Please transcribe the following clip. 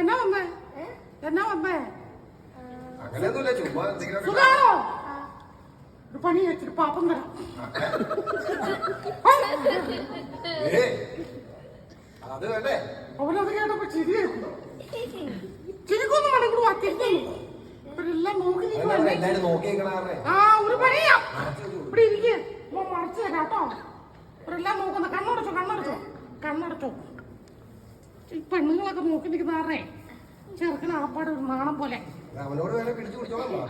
എന്നാ വന്നേ? എന്നാ വന്നേ? അങ്ങനെയൊന്നുമില്ല ചുമ്മാ സുഖാണോ? ഒരു പണി വെച്ചിട്ട് പാപ്പം തരാം. അത് വേണ്ടേ? അവനത് കേട്ടപ്പോ ചിരിയായിരുന്നു ചിരിക്കൊന്നും വേണം കൂടെ വാക്കിക്കുന്നു ഇവരെല്ലാം നോക്കി ആ ഒരു പണിയാ. ഇവിടെ ഇരിക്കും. മറച്ചു തരാം കേട്ടോ. ഇവരെല്ലാം നോക്കുന്ന. കണ്ണടച്ചോ കണ്ണടച്ചോ. കണ്ണടച്ചോ. ഈ പെണ്ണുങ്ങളൊക്കെ നോക്കി നിൽക്കുന്ന ചെറുക്കണ ചെറുക്കൻ ആപ്പാട് ഒരു നാണം പോലെ അവനോട് വേറെ പിടിച്ചു പിടിച്ചോളാം വാ.